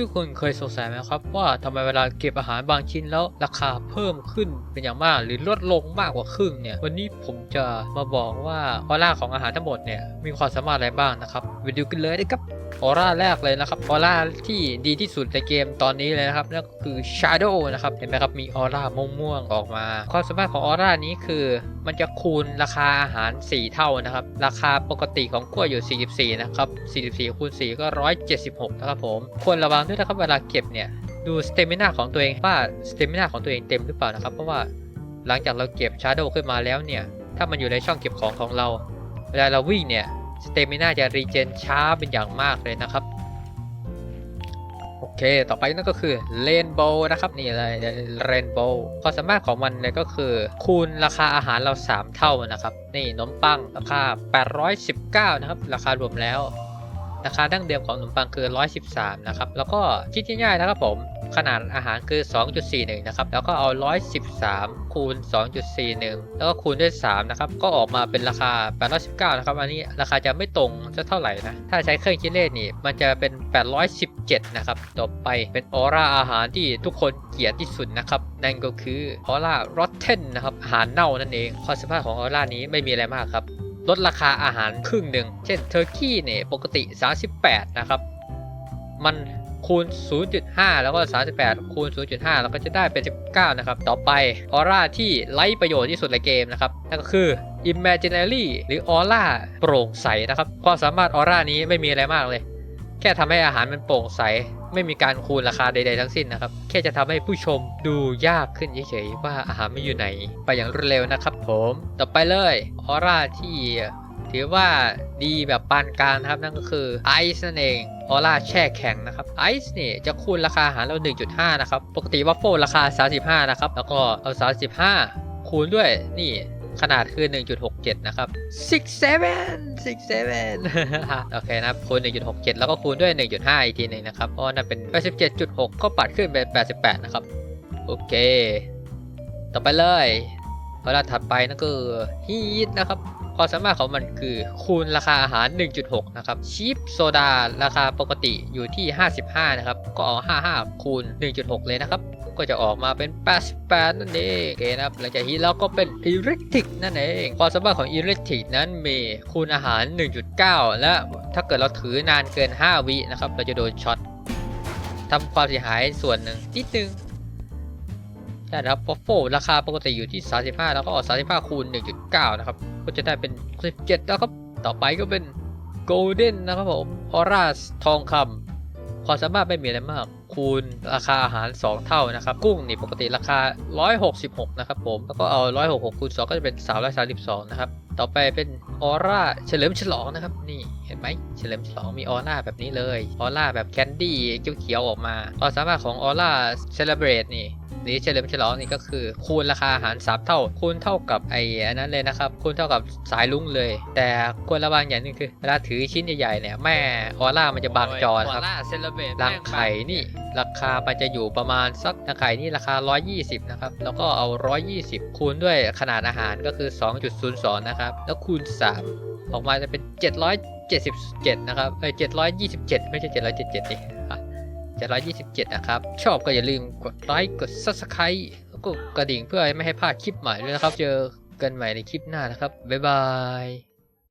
ทุกๆคนเคยสงสัยไหมครับว่าทำไมเวลาเก็บอาหารบางชิ้นแล้วราคาเพิ่มขึ้นเป็นอย่างมาก หรือลดลงมากกว่าครึ่งเนี่ยวันนี้ผมจะมาบอกว่าออร่าของอาหารทั้งหมดเนี่ยมีความสามารถอะไรบ้างนะครับไปดูกันเลยนะครับออร่าแรกเลยนะครับออร่าที่ดีที่สุดในเกมตอนนี้เลยนะครับนั่นก็คือ Shadow นะครับเห็นไหมครับมีออร่าม่วงๆออกมา ความสามารถของออร่านี้คือ มันจะคูณราคาอาหาร 4 เท่านะครับ ราคาปกติของกล้วยอยู่ 44 นะครับ 44คูณ4ก็ 176 นะครับผมควรระวังด้วยนะครับเวลาเก็บเนี่ยดูสเตมินาของตัวเองว่าสเตมินาของตัวเองเต็มหรือเปล่านะครับ เพราะว่าหลังจากเราเก็บชาร์โดขึ้นมาแล้วเนี่ย ถ้ามันอยู่ในช่องเก็บของของเรา เวลาเราวิ่งเนี่ยสเตมินาจะรีเจนช้าเป็นอย่างมากเลยนะครับ โอเค ต่อไปนั่นก็คือเลนโบว์นะครับนี่เลยเรนโบว์ความสามารถของมันเนี่ยก็คือ คูณราคาอาหารเรา 3 เท่านะครับ นี่นมปังราคา 819 นะครับ ราคารวมแล้ว ราคาดั้งเดิมของขนมปังคือ 113 นะครับ แล้วก็คิดง่ายๆนะครับผม ขนาดอาหารคือ 2.41 นะครับ แล้วก็เอา 113 คูณ 2.41 แล้วก็คูณด้วย 3 นะครับ ก็ออกมาเป็นราคา 819 นะครับ อันนี้ราคาจะไม่ตรงจะเท่าไหร่นะ ถ้าใช้เครื่องคิดเลขนี่ มันจะเป็น 817 นะครับ ต่อไปเป็นออร่าอาหารที่ทุกคนเกลียดที่สุดนะครับ นั่นก็คือออร่ารอตเทนนะครับ อาหารเน่านั่นเองความสามารถของออร่านี้ไม่มีอะไรมากครับ ลดราคาอาหารครึ่งหนึ่ง เช่นเทอร์กี้เนี่ยปกติ 38 นะครับ มันคูณ 0.5 แล้วก็ 38 คูณ 0.5 แล้วก็จะได้เป็น 19 นะครับ ต่อไปออร่าที่ไร้ประโยชน์ที่สุดในเกมนะครับ นั่นก็คือ Imaginary หรือออร่าโปร่งใสนะครับ ความสามารถออร่านี้ไม่มีอะไรมากเลย แค่ทำให้อาหารมันโปร่งใส ไม่มีการคูณราคาใด ๆ ทั้งสิ้นนะครับ แค่จะทำให้ผู้ชมดูยากขึ้นเฉยๆว่าอาหารไม่อยู่ไหน ไปอย่างรวดเร็วนะครับผมต่อไปเลยออร่าที่ถือว่าดีแบบปานกลางนะครับนั่นก็คือไอซ์นั่นเองออร่าแช่แข็งนะครับไอซ์เนี่ยจะคูณราคาอาหารเรา 1.5 นะครับ ปกติวัฟเฟิลราคา 35 นะครับ แล้วก็เอา 35 คูณด้วยนี่ ขนาดคือ 1.67 นะครับ 67 67 โอเคนะครับ คูณ 1.67 แล้วก็คูณด้วย 1.5 อีกทีหนึ่งนะครับ เพราะว่านั่นเป็น 87.6 ก็ปัดขึ้นเป็น 88 นะครับ โอเค ต่อไปเลยเวลาถัดไปนั่นก็คือฮีทนะครับความสามารถของมันคือคูณราคาอาหาร 1.6 นะครับชีฟโซดาราคาปกติอยู่ที่ 55 นะครับ ก็เอา 55 คูณ 1.6 เลยนะครับ ก็จะออกมาเป็น 88 นั่นเองโอเคนะครับหลังจากนี้เราก็เป็น Electric นั่นเองความสามารถของ Electric นั้นมีคูณอาหาร 1.9 และถ้าเกิดเราถือนานเกิน 5 วินะครับเราจะโดนช็อตทำความเสียหายส่วนหนึ่งนิดนึงใช่นะครับ Waffle ราคาปกติอยู่ที่ 35 แล้วก็ออก35 คูณ 1.9 นะครับ ก็จะได้เป็น 17 แล้วครับ ต่อไปก็เป็น Golden นนะครับผม Aura ทองคำความสามารถไม่มีอะไรมาก คูณราคาอาหาร 2 เท่านะครับ กุ้งนี่ปกติราคา 166 นะครับผม แล้วก็เอา 166คูณ2ก็จะเป็น 332 นะครับ ต่อไปเป็นออร่าเฉลิมฉลองนะครับ นี่เห็นไหมเฉลิมฉลองมีออร่าแบบนี้เลย ออร่าแบบแคนดี้เขียวๆออกมาความสามารถของออร่าเซเลบรตนี่ หรือเฉลิมฉลองนี่ก็คือ คูณราคาอาหาร 3 เท่า คูณเท่ากับไอ้อันนั้นเลยนะครับ คูณเท่ากับสายลุ้งเลย แต่ควรระวังอย่างหนึงคือเวลาถือชิ้นใหญ่ๆเนี่ยแม่ออร่ามันจะบังจอนะครับรังไข่นี่ราคามันจะอยู่ประมาณสักรังไข่นี่ราคา 120 นะครับ แล้วก็เอา 120 คูณด้วยขนาดอาหารก็คือ 2.02 นะครับ แล้วคูณ 3 ออกมาจะเป็น777 นะครับเอ้ย727 ไม่ใช่ 777นี่อะ 727 นะครับ ชอบก็อย่าลืมกดไลค์กด Subscribe แล้วก็กระดิ่งเพื่อไม่ให้พลาดคลิปใหม่ด้วยนะครับ เจอกันใหม่ในคลิปหน้านะครับ บ๊ายบาย